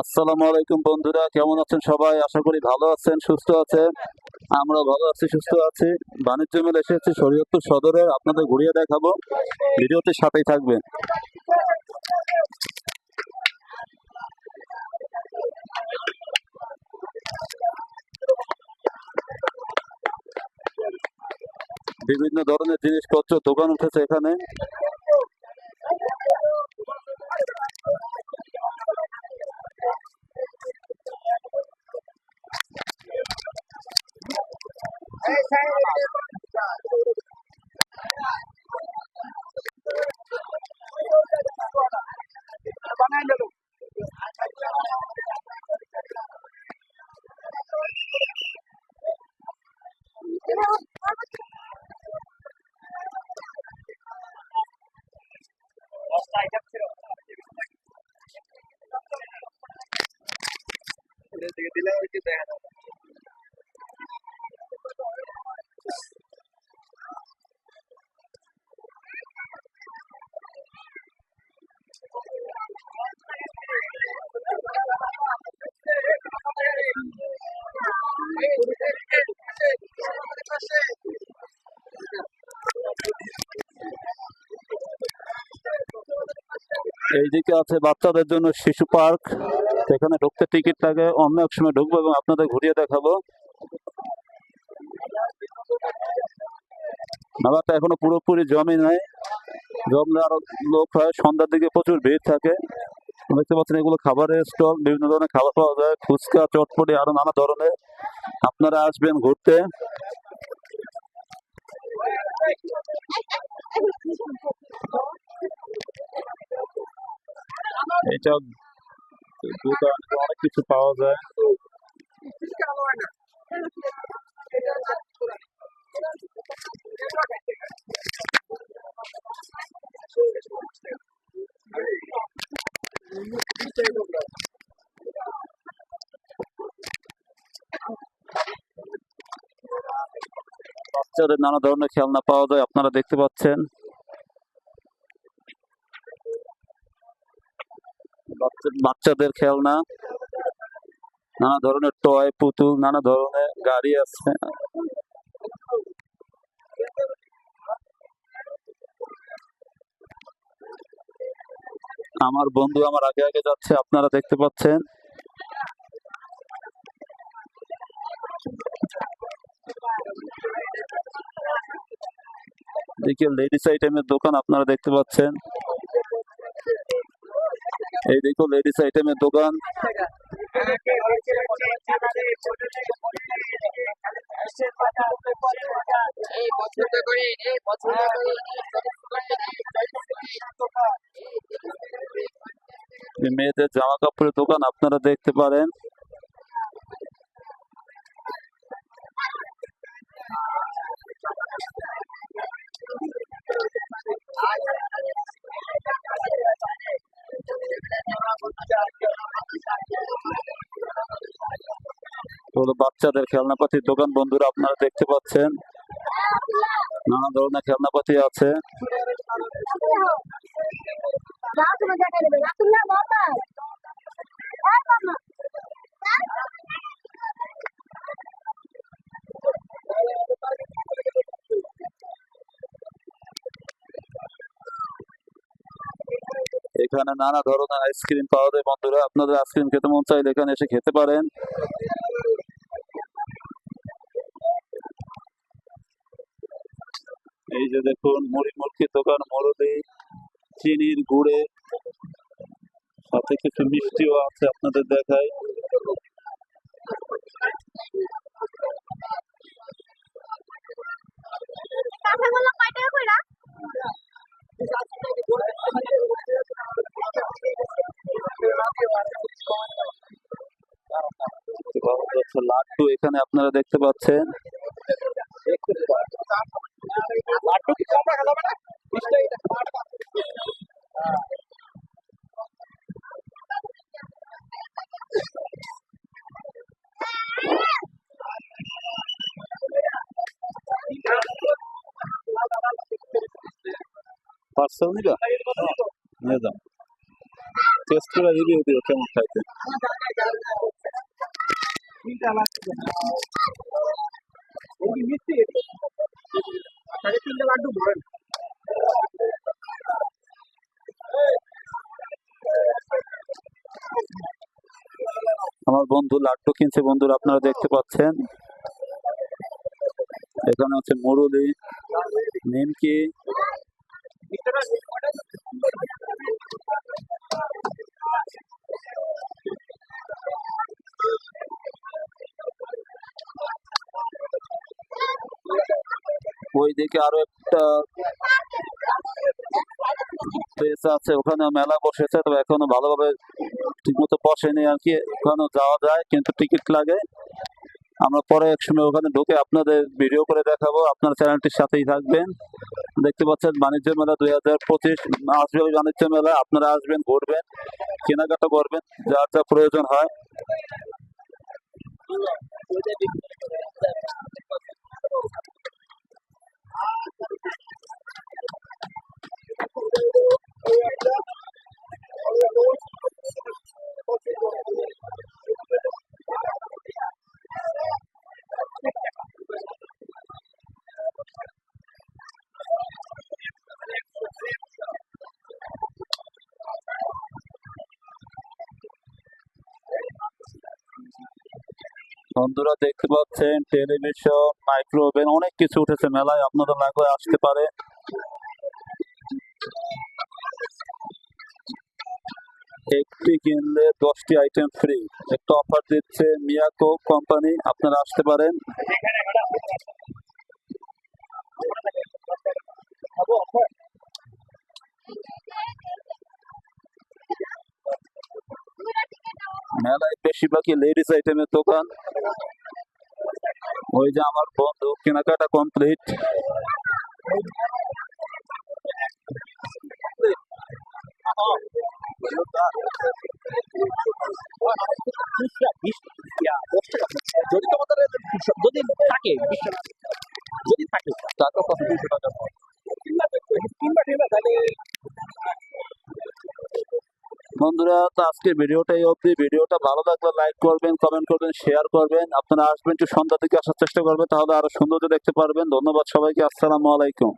আসসালামু আলাইকুম বন্ধুরা, কেমন আছেন সবাই? আশা করি ভালো আছেন, সুস্থ আছেন। আমরা ভালো আছি, সুস্থ আছি। বাণিজ্য মেল এসেছি শরীয়তপুর সদরে আপনাদের ঘুরিয়ে দেখাবো। ভিডিওটির সাথেই থাকবেন। বিভিন্ন ধরনের জিনিসপত্র দোকান উঠেছে এখানে। দিলে ওই যে দেখা এইদিকে আছে বাচ্চাদের জন্য শিশু পার্ক। এখানে ঢুকতে টিকিট লাগে। অন্য এক সময় ঢুকবো এবং আপনাদের ঘুরিয়ে দেখাবো। মেলাটা এখনও পুরোপুরি জমি নাই। জমলে আরও লোক হয়, সন্ধ্যার দিকে প্রচুর ভিড় থাকে। দেখতে পাচ্ছেন এগুলো খাবারের স্টল, বিভিন্ন ধরনের খাবার পাওয়া যায়। ফুচকা, চটপটি, আরও নানা ধরনের। আপনারা আসবেন ঘুরতে। এটা দোকান অনেক কিছু পাওয়া যায়। বাচ্চাদের নানা ধরনের খেলনা পাওয়া যায়, আপনারা দেখতে পাচ্ছেন। বাচ্চাদের খেলনা, নানা ধরনের টয় পুতুল, নানা ধরনের গাড়ি আছে। আমার বন্ধু আমার আগে আগে যাচ্ছে, আপনারা দেখতে পাচ্ছেন। লেডিস আইটেমের দোকান, আপনারা দেখতে পাচ্ছেন। এই দেখো লেডিস আইটেমের দোকান। মেয়েদের জামা কাপড়ের দোকান আপনারা দেখতে পারেন। হলো বাচ্চাদের খেলনাপাতির দোকান, বন্ধুরা আপনারা দেখতে পাচ্ছেন। নানা ধরনের খেলনাপাতি আছে। এখানে নানা ধরনের আইসক্রিম পাওয়া যায়, বন্ধুরা। আপনাদের আইসক্রিম খেতে মন চাইলে এখানে এসে খেতে পারেন। যে দেখুন, মুড়ি মুরগির দোকান মুরলি চিনির গুড়ে, সাথে কিছু মিষ্টিও আছে আপনাদের দেখায় লাড্ডু এখানে আপনারা দেখতে পাচ্ছেন। পার্সেল নিবা নিয়ে যাও। টেস্ট করে রিভিউ দিও কেমন খাইতে আমার বন্ধু লাড্ডু কিনছে, বন্ধুরা, আপনারা দেখতে পাচ্ছেন। এখানে হচ্ছে মুরুলি, নিমকি, ওইদিকে আরও একটা প্লেস আছে ওখানে মেলা বসেছে, তবে এখনও ভালোভাবে ঠিকমতো বসেনি আর কি। ওখানে যাওয়া যায়, কিন্তু টিকিট লাগে। আমরা পরে এক সময় ওখানে ঢুকে আপনাদের ভিডিও করে দেখাবো। আপনার চ্যানেলটির সাথেই থাকবেন। দেখতে পাচ্ছেন, বাণিজ্য মেলা দুই হাজার পঁচিশ, আসবে বাণিজ্য মেলা, আপনারা আসবেন, ঘুরবেন, কেনাকাটা করবেন, যার যা প্রয়োজন হয়। বন্ধুরা দেখতে পাচ্ছেন টেলিভিশন মাইক্রোওভেন অনেক কিছু উঠেছে মেলায় আপনাদের লাগলে আসতে পারে। একটি কিনলে দশটি আইটেম ফ্রি একটা অফার দিচ্ছে মিয়াকো কোম্পানি আপনারা আসতে পারেন। মেলায় বেশিরভাগই লেডিস আইটেমের দোকান। ওই যে আমার বন্ধু, কেনাকাটা কমপ্লিট যদি তোমাদের যদি থাকে যদি থাকে বন্ধুরা, তো আজকের ভিডিওটাই অবধি। ভিডিওটা ভালো লাগলে লাইক করবেন কমেন্ট করবেন শেয়ার করবেন। আপনারা আসবেন একটু সন্ধ্যা থেকে আসার চেষ্টা করবেন তাহলে আরও সৌন্দর্য দেখতে পারবেন। ধন্যবাদ সবাইকে, আসসালামু আলাইকুম।